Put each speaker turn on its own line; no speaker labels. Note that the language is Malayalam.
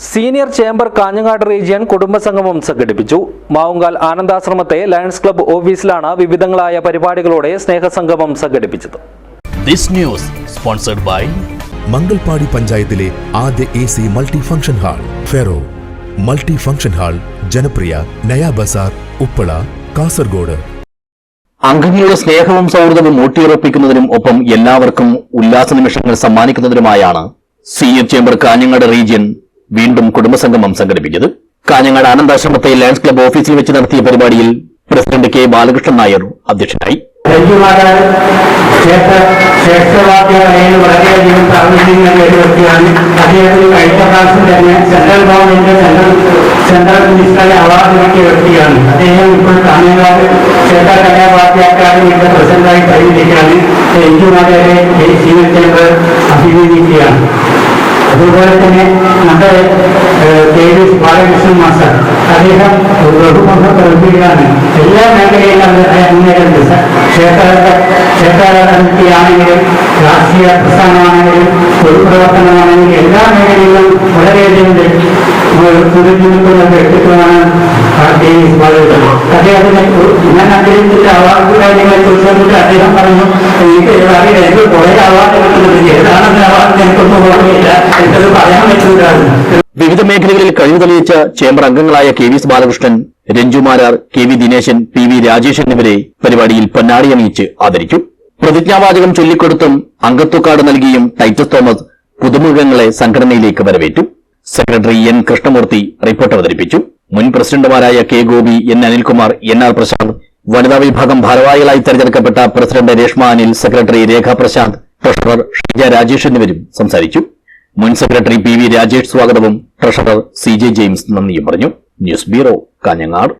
സീനിയർ ചേംബർ കാഞ്ഞങ്ങാട് റീജിയൻ കുടുംബസംഗമം സംഘടിപ്പിച്ചു. മാവുങ്കാൽ ആനന്ദാശ്രമത്തെ ലയൺസ് ക്ലബ്ബ് ഓഫീസിലാണ് വിവിധങ്ങളായ പരിപാടികളോടെ സ്നേഹസംഗമം സംഘടിപ്പിച്ചത്.
This news sponsored by
Mangalpady പഞ്ചായത്തിലെ ആദ്യ A C multi function hall ferro. Multi function hall ജനപ്രിയ നയാ ബസാർ ഉപ്പള കാസർഗോഡ്.
അംഗങ്ങളുടെ സ്നേഹവും സൗഹൃദവും ഊട്ടിയുറപ്പിക്കുന്നതിനും ഒപ്പം എല്ലാവർക്കും ഉല്ലാസ നിമിഷങ്ങൾ സമ്മാനിക്കുന്നതിനുമായാണ് സീനിയർ ചേംബർ കാഞ്ഞങ്ങാട് റീജിയൻ വീണ്ടും കുടുംബസംഗമം സംഘടിപ്പിച്ചത്. കാഞ്ഞങ്ങാട് ആനന്ദാശ്രമത്തെ ലയൺസ് ക്ലബ്ബ് ഓഫീസിൽ വെച്ച് നടത്തിയ പരിപാടിയിൽ പ്രസിഡന്റ് കെ ബാലകൃഷ്ണൻ നായർ അധ്യക്ഷനായി.
അവാർഡ് അഭിനന്ദിക്കുകയാണ് അതുപോലെ തന്നെ നമ്മുടെ കെ വി ബാലകൃഷ്ണൻ മാസ്റ്റർ അദ്ദേഹം ബഹുമുഖ പ്രതിഭയാണ് എല്ലാ മേഖലയിലും അത് അങ്ങനെയുണ്ട് ക്ഷേത്ര ക്ഷേത്ര കമ്മിറ്റിയാണെങ്കിലും രാഷ്ട്രീയ പ്രസ്ഥാനമാണെങ്കിലും പൊതുപ്രവർത്തനമാണെങ്കിലും എല്ലാ മേഖലയിലും വളരെയധികം തുറഞ്ഞു നിൽക്കുന്ന വ്യക്തിത്വമാണ് അദ്ദേഹത്തിന് ഞാൻ അദ്ദേഹത്തിന്റെ അവാർഡ് കാര്യങ്ങളെ കുറിച്ച് അദ്ദേഹം പറഞ്ഞു. എനിക്ക് അറിയില്ല. എനിക്ക് കുറേ അവാർഡ്
വിവിധ മേഖലകളിൽ കഴിവ് തെളിയിച്ച ചേംബർ അംഗങ്ങളായ K V Balakrishnan Ranjumarar K V Dineshan P V Rajesh എന്നിവരെ പരിപാടിയിൽ പൊന്നാടി അണിയിച്ച് ആദരിച്ചു പ്രതിജ്ഞാവാചകം ചൊല്ലിക്കൊടുത്തും അംഗത്വക്കാട് നൽകിയും ടൈറ്റസ് തോമസ് പുതുമുഖങ്ങളെ സംഘടനയിലേക്ക് വരവേറ്റു. സെക്രട്ടറി എൻ കൃഷ്ണമൂർത്തി റിപ്പോർട്ട് അവതരിപ്പിച്ചു. മുൻ പ്രസിഡന്റുമാരായ K Gopi N Anilkumar N R Prashanth വനിതാ വിഭാഗം ഭാരവാഹികളായി തെരഞ്ഞെടുക്കപ്പെട്ട president Reshma Anil secretary Rekha Prashanth treasurer Sheeja Rajesh എന്നിവരും സംസാരിച്ചു. മുൻ സെക്രട്ടറി പി വി രാജേഷ് സ്വാഗതവും ട്രഷറർ സി ജെ ജെയിംസ് നന്ദിയും പറഞ്ഞു. News bureau Kanhangad.